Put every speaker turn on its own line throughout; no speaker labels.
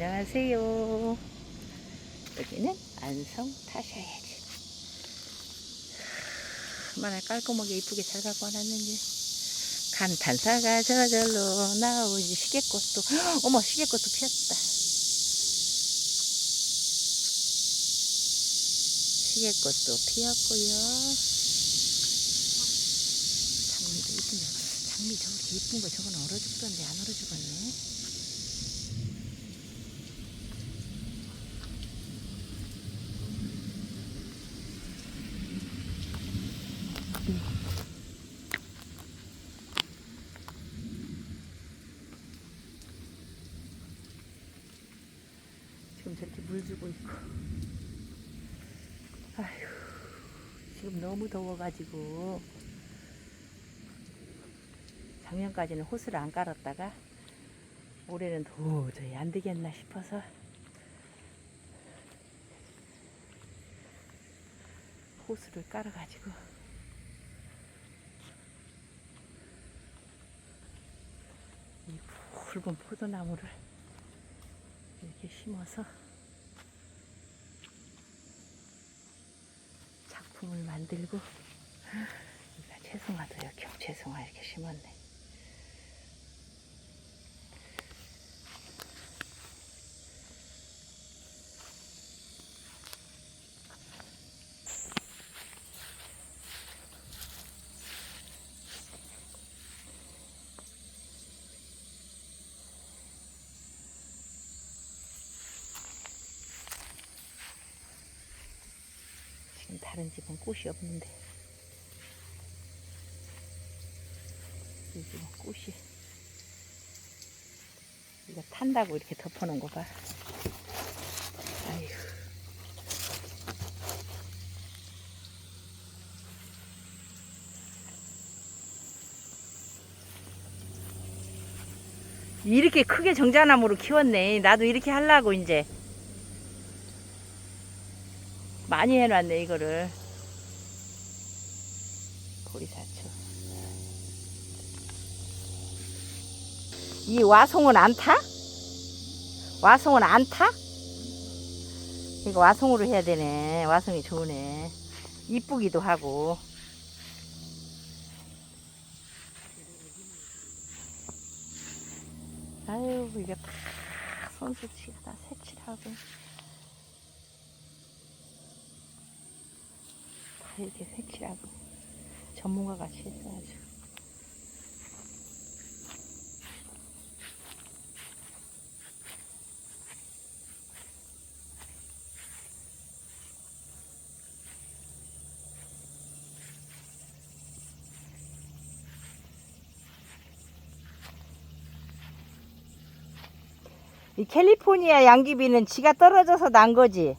안녕하세요. 여기는 안성 타셔야지. 얼마나 깔끔하게 이쁘게 잘 갖고 와놨는지. 간탄사가 저절로 나오지. 시계꽃도, 헉, 어머, 시계꽃도 피었다. 시계꽃도 피었고요. 장미도 이쁜데, 장미 저렇게 이쁜 거 저건 얼어 죽던데 안 얼어 죽었네. 저렇게 물 주고 있고. 아휴, 지금 너무 더워가지고. 작년까지는 호스를 안 깔았다가 올해는 도저히 안 되겠나 싶어서 호스를 깔아가지고 이 붉은 포도나무를 이렇게 심어서 작품을 만들고. 여기가 채송화도요 경채송화 이렇게 심었네 다른 집은 꽃이 없는데 이 집은 꽃이 이거 탄다고 이렇게 덮어놓은 거 봐. 아휴. 이렇게 크게 정자나무로 키웠네. 나도 이렇게 하려고 이제. 많이 해놨네 이거를. 보리사초 이 와송은 안 타? 와송은 안 타? 이거 와송으로 해야 되네. 와송이 좋으네. 이쁘기도 하고. 아유 이게 다 손수치가 다 색칠하고 이렇게 색칠하고 전문가 같이 했어가지고 이 캘리포니아 양귀비는 지가 떨어져서 난 거지?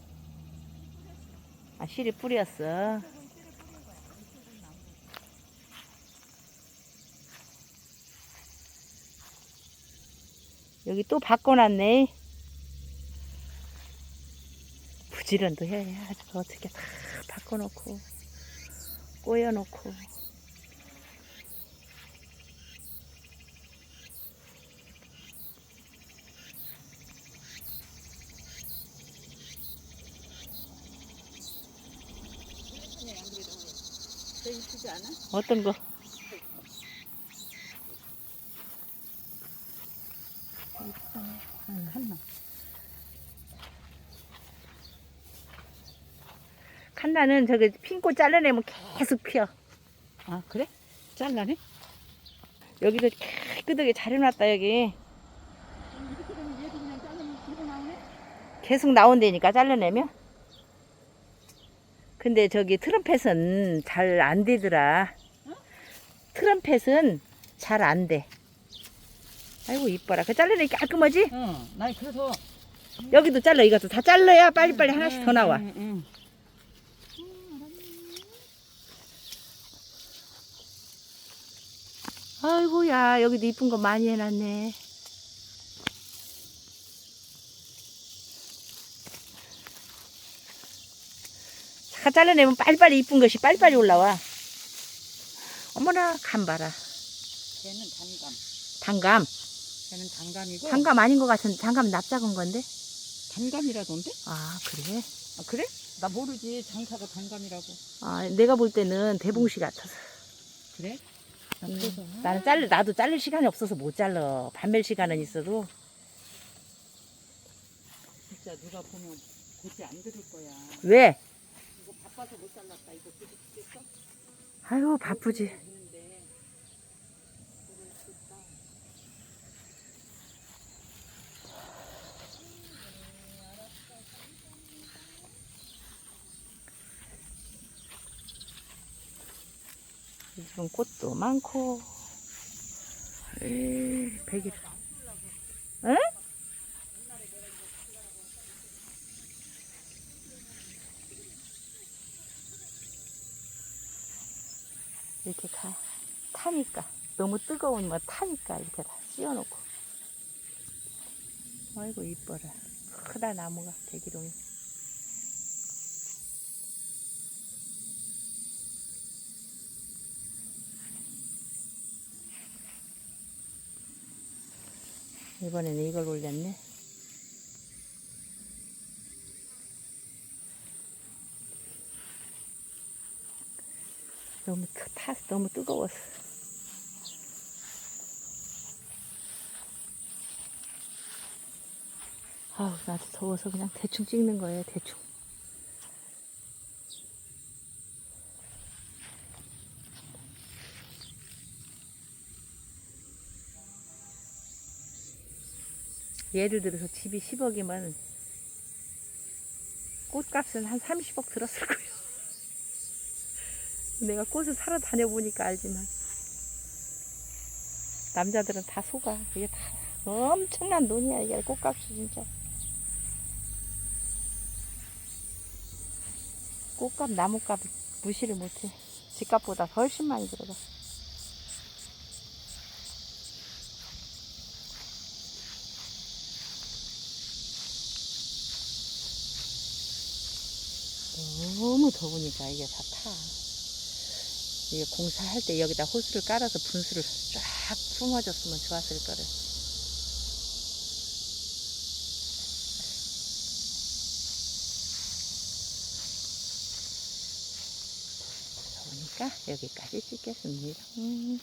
아, 씨를 뿌렸어. 여기 또 바꿔놨네. 부지런도 해야지. 어떻게 다 바꿔놓고, 꼬여놓고. 어떤 거? 칸나는 저기 핀꽃 잘라내면 계속 피어.
아 그래? 잘라네?
여기도 깨끗하게 잘 해놨다 여기. 계속 나온다니까 잘라내면. 근데 저기 트럼펫은 잘 안 되더라. 트럼펫은 잘 안 돼. 아이고 이뻐라. 그 잘라내 깔끔하지?
어, 나 그래서
여기도 잘라 이것도 다 잘라야 빨리빨리 하나씩 더 나와.
응, 응.
아이고야 여기도 이쁜 거 많이 해놨네. 다 잘라내면 빨리빨리 이쁜 것이 빨리빨리 올라와. 어머나 간 봐라.
걔는 단감.
단감.
걔는 장감이고
장갑 아닌 것 같은 장갑 납작은 건데?
단감이라던데?
아 그래?
아 그래? 나 모르지 장사가 단감이라고
아 내가 볼 때는 대봉씨 같아서.
그래? 나
나는 자르 나도 자를 시간이 없어서 못 잘라. 반멜 시간은 있어도
진짜 누가 보면 고지 안 들을 거야
왜?
이거 바빠서 못 잘랐다 이거 고지 듣겠어?
아유 바쁘지.
되는데 이걸 듣다
요즘 꽃도 많고. 에이, 백일. 응? 이렇게 가 타니까 너무 뜨거우면 타니까 이렇게 다 씌워놓고 아이고 이뻐라 크다 나무가 대기동이 이번에는 이걸 올렸네. 너무 타, 타 너무 뜨거웠어. 아우 나도 더워서 그냥 대충 찍는 거예요 대충 예를 들어서 집이 10억이면 꽃값은 한 30억 들었을 거예요. 내가 꽃을 사러 다녀보니까 알지만 남자들은 다 속아. 이게 다 엄청난 돈이야 이게 꽃값이 진짜. 꽃값 나무값 무시를 못해. 집값보다 훨씬 많이 들어가 너무 더우니까 이게 다 타. 이게 공사할 때 여기다 호스를 깔아서 분수를 쫙 품어줬으면 좋았을 거를. 더우니까 여기까지 찍겠습니다. 음.